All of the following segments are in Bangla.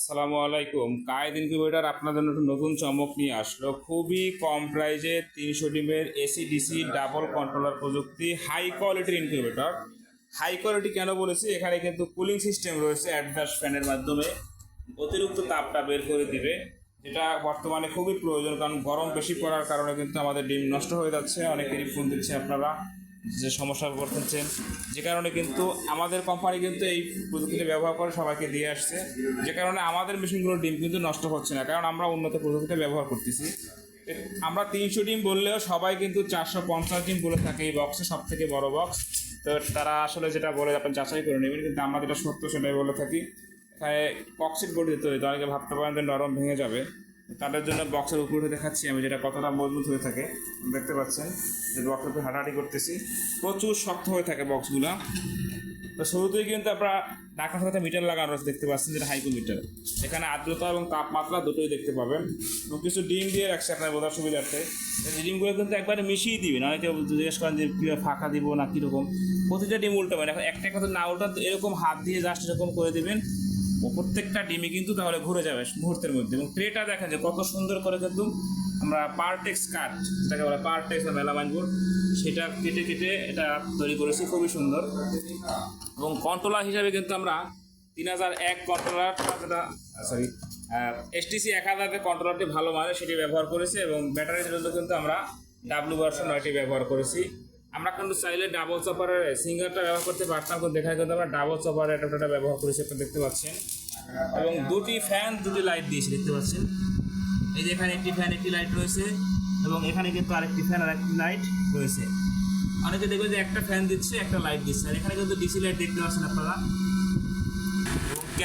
আসসালামু আলাইকুম। কায়েদ ইনকিউবেটার আপনাদের জন্য একটু নতুন চমক নিয়ে আসলো। খুবই কম প্রাইজে তিনশো ডিমের এসি ডিসি ডাবল কন্ট্রোলার প্রযুক্তি হাই কোয়ালিটির ইনকিউবেটর হাই কোয়ালিটি কেন বলেছি? এখানে কিন্তু কুলিং সিস্টেম রয়েছে অ্যাডভান্স ফ্যানের মাধ্যমে। অতিরিক্ত তাপটা বের করে দিবে, যেটা বর্তমানে খুবই প্রয়োজন, কারণ গরম বেশি পড়ার কারণে কিন্তু আমাদের ডিম নষ্ট হয়ে যাচ্ছে। অনেকেরই ফোন দিচ্ছে আপনারা। যে সমস্যা করতেছেন, যে কারণে কিন্তু আমাদের কোম্পানি কিন্তু এই প্রযুক্তিটা ব্যবহার করে সবাইকে দিয়ে আসছে। যে কারণে আমাদের মেশিনগুলোর ডিম কিন্তু নষ্ট হচ্ছে না, কারণ আমরা উন্নত প্রযুক্তিটা ব্যবহার করতেছি। আমরা তিনশো ডিম বললেও সবাই কিন্তু চারশো পঞ্চাশ ডিম বলে থাকে এই বক্সে সব থেকে বড় বক্স তো তারা আসলে যেটা বলে, আপনি যাচাই করে নেবেন, কিন্তু আমরা যেটা সত্য সেটাই বলে থাকি। এখানে কক্সিট দিতে হয় তো অনেকে ভাবতে পারেন যে নরম ভেঙে যাবে। তাদের জন্য বক্সের উপরে দেখাচ্ছি। আমি যেটা কতটা মজবুত হয়ে থাকে, দেখতে পাচ্ছেন যে বক্সের উপরে হাঁটাহাঁটি করতেছি। প্রচুর শক্ত হয়ে থাকে বক্সগুলো তো শুরুতেই কিন্তু আপনারা ডাক্তার সাথে মিটার লাগানো রয়েছে দেখতে পাচ্ছেন যেটা হাইকো মিটার এখানে আর্দ্রতা এবং তাপমাত্রা দুটোই দেখতে পাবেন। এবং কিছু ডিম দিয়ে রাখছে আপনার বোঝার সুবিধার্থে। ডিমগুলো কিন্তু একবারে মিশিয়ে দিবেন অনেকে জিজ্ঞেস করেন যে, কীভাবে ফাঁকা দিব না? কীরকম? প্রতিটা ডিম উল্টাবেন এখন একটা কথা না উল্টান এরকম হাত দিয়ে জাস্ট এরকম করে দিবেন। প্রত্যেকটা ডিমই কিন্তু তাহলে ঘুরে যাবে মুহূর্তের মধ্যে। এবং ট্রেটা দেখা যায় কত সুন্দর করে কিন্তু আমরা পারটেক্স কাট যেটাকে বলে পারটেক্স বা মেলামাইন বোর্ড সেটা কেটে কেটে এটা তৈরি করেছি, খুবই সুন্দর। এবং কন্ট্রোলার হিসাবে কিন্তু আমরা তিন হাজার এক কন্ট্রোলার যেটা সরি এসটিসি এক হাজার কন্ট্রোলারটি ভালো মানে সেটি ব্যবহার করেছি এবং ব্যাটারির জন্য কিন্তু আমরা ডাব্লু ভার্সন নয়টি ব্যবহার করেছি। আমরা কিন্তু চাইলে ডাবল চপারের সিঙ্গারটা ব্যবহার করতে পারতাম, কিন্তু দেখা কিন্তু আমরা ডাবল চপারের অ্যাডাপ্টারটা ব্যবহার করেছি আপনি দেখতে পাচ্ছেন। এবং দুটি ফ্যান দুটি লাইট দিয়েছি দেখতে পাচ্ছেন। এই যে এখানে একটি ফ্যান একটি লাইট রয়েছে, এবং এখানে কিন্তু আরেকটি ফ্যান আর একটি লাইট রয়েছে। অনেকে দেখবে যে একটা ফ্যান দিচ্ছে, একটা লাইট দিচ্ছে, আর এখানে কিন্তু ডিসি লাইট দেখতে পাচ্ছেন আপনারা।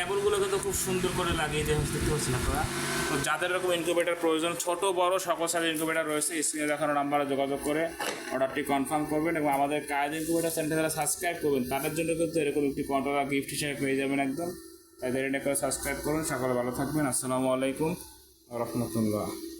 এবং তো খুব সুন্দর করে লাগিয়ে দেওয়া হচ্ছে দেখতে পাচ্ছেন আপনারা। তো যাদের এরকম ইনকিউবেটার প্রয়োজন, ছোট, বড় সকল সাইজ ইনকিউবেটার রয়েছে স্ক্রিনে দেখানো নাম্বারে যোগাযোগ করে অর্ডারটি কনফার্ম করবেন এবং আমাদের কাজ ইনকিউবেটার সেন্টারে যারা সাবস্ক্রাইব করবেন, তাদের জন্য কিন্তু এরকম একটি কন্ট্রোলার গিফট হিসেবে পেয়ে যাবেন একদম। তাই দেরি করে সাবস্ক্রাইব করুন। সকলে ভালো থাকবেন। আসসালামু আলাইকুম। রহমতুল্লাহ।